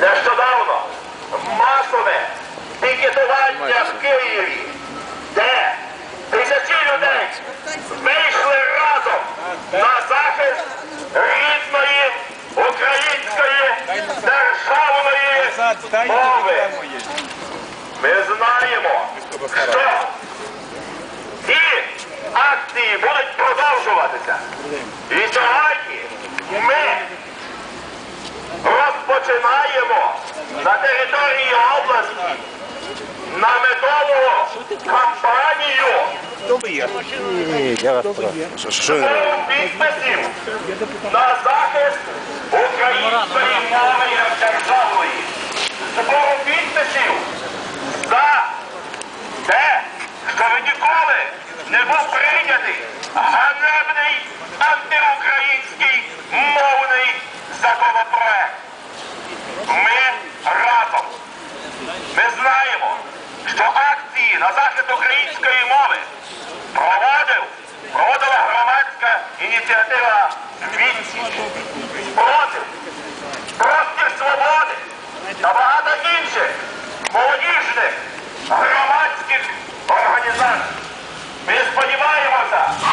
Нещодавно масове пікетування в Києві, де тисячі людей вийшли разом на захист рідної української державної мови. Ми знаємо, що ці акції будуть продовжуватися. І на території області наметову кампанію Ні, я вас. Що, що він підписів на захист української мови як державної. Збору підписів за те, що ніколи не був прийнятий Ми знаємо, що акції на захист української мови проводив, проводила громадська ініціатива «Вінці» проти простір свободи та багато інших молодіжних громадських організацій. Ми сподіваємося.